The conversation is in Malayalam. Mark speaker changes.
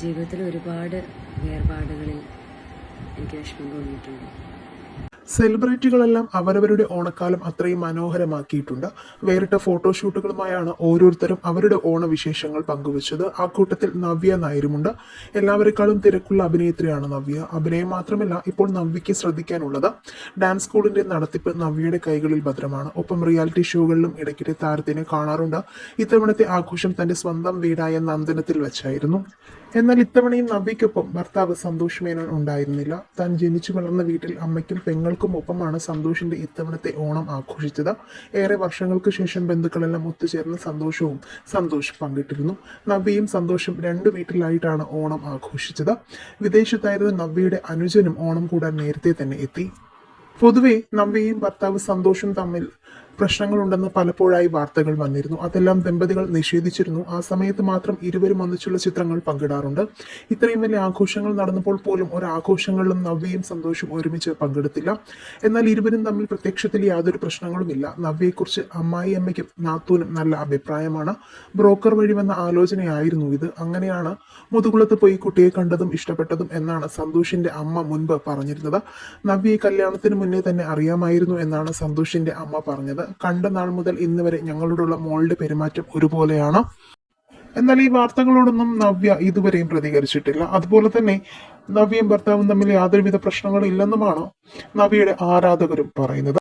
Speaker 1: ജീവിതത്തിൽ ഒരുപാട് വേർപാടുകളിൽ എനിക്ക് വിഷമം തോന്നിയിട്ടുണ്ട്.
Speaker 2: സെലിബ്രിറ്റികളെല്ലാം അവരവരുടെ ഓണക്കാലം അത്രയും മനോഹരമാക്കിയിട്ടുണ്ട്. വേറിട്ട ഫോട്ടോഷൂട്ടുകളുമായാണ് ഓരോരുത്തരും അവരുടെ ഓണവിശേഷങ്ങൾ പങ്കുവച്ചത്. ആ കൂട്ടത്തിൽ നവ്യ നായരുമുണ്ട്. എല്ലാവരെക്കാളും തിരക്കുള്ള അഭിനേത്രിയാണ് നവ്യ. അഭിനയം മാത്രമല്ല ഇപ്പോൾ നവ്യയ്ക്ക് ശ്രദ്ധിക്കാനുള്ളത് ഡാൻസ് സ്കൂളിന്റെ നടത്തിപ്പ് നവ്യയുടെ കൈകളിൽ ഭദ്രമാണ്. ഒപ്പം റിയാലിറ്റി ഷോകളിലും ഇടയ്ക്കിടെ താരത്തിനെ കാണാറുണ്ട്. ഇത്തവണത്തെ ആഘോഷം തന്റെ സ്വന്തം വീടായ നന്ദനത്തിൽ വെച്ചായിരുന്നു. എന്നാൽ ഇത്തവണയും നവ്യയ്ക്കൊപ്പം ഭർത്താവ് സന്തോഷ് മേനോൻ ഉണ്ടായിരുന്നില്ല. താൻ ജനിച്ചു വളർന്ന വീട്ടിൽ അമ്മയ്ക്കും പെങ്ങൾക്കും ഒപ്പമാണ് സന്തോഷിന്റെ ഇത്തവണത്തെ ഓണം ആഘോഷിച്ചത്. ഏറെ വർഷങ്ങൾക്ക് ശേഷം ബന്ധുക്കളെല്ലാം ഒത്തുചേർന്ന് സന്തോഷവും സന്തോഷം പങ്കിട്ടിരുന്നു. നവ്യയും സന്തോഷം രണ്ടു വീട്ടിലായിട്ടാണ് ഓണം ആഘോഷിച്ചത്. വിദേശത്തായിരുന്ന നവ്യയുടെ അനുജനും ഓണം കൂടാൻ നേരത്തെ തന്നെ എത്തി. പൊതുവെ നവ്യയും ഭർത്താവ് സന്തോഷം തമ്മിൽ പ്രശ്നങ്ങളുണ്ടെന്ന് പലപ്പോഴായി വാർത്തകൾ വന്നിരുന്നു. അതെല്ലാം ദമ്പതികൾ നിഷേധിച്ചിരുന്നു. ആ സമയത്ത് മാത്രം ഇരുവരും ഒന്നിച്ചുള്ള ചിത്രങ്ങൾ പങ്കിടാറുണ്ട്. ഇത്രയും വലിയ ആഘോഷങ്ങൾ നടന്നപ്പോൾ പോലും ഒരു ആഘോഷങ്ങളിലും നവ്യയും സന്തോഷവും ഒരുമിച്ച് പങ്കെടുത്തില്ല. എന്നാൽ ഇരുവരും തമ്മിൽ പ്രത്യക്ഷത്തിൽ യാതൊരു പ്രശ്നങ്ങളുമില്ല. നവ്യയെക്കുറിച്ച് അമ്മായി അമ്മയ്ക്കും നാത്തൂനും നല്ല അഭിപ്രായമാണ്. ബ്രോക്കർ വഴി വന്ന ആലോചനയായിരുന്നു ഇത്. അങ്ങനെയാണ് മുതുകുളത്ത് പോയി കുട്ടിയെ കണ്ടതും ഇഷ്ടപ്പെട്ടതും എന്നാണ് സന്തോഷിന്റെ അമ്മ മുൻപ് പറഞ്ഞിരുന്നത്. നവ്യയെ കല്യാണത്തിന് മുന്നേ തന്നെ അറിയാമായിരുന്നു എന്നാണ് സന്തോഷിന്റെ അമ്മ പറഞ്ഞത്. കണ്ട നാൾ മുതൽ ഇന്ന് വരെ ഞങ്ങളോടുള്ള മോളുടെ പെരുമാറ്റം ഒരുപോലെയാണ്. എന്നാൽ ഈ വാർത്തകളോടൊന്നും നവ്യ ഇതുവരെയും പ്രതികരിച്ചിട്ടില്ല. അതുപോലെ തന്നെ നവ്യയും ഭർത്താവും തമ്മിൽ യാതൊരുവിധ പ്രശ്നങ്ങളും ഇല്ലെന്നുമാണ് നവ്യയുടെ ആരാധകരും പറയുന്നത്.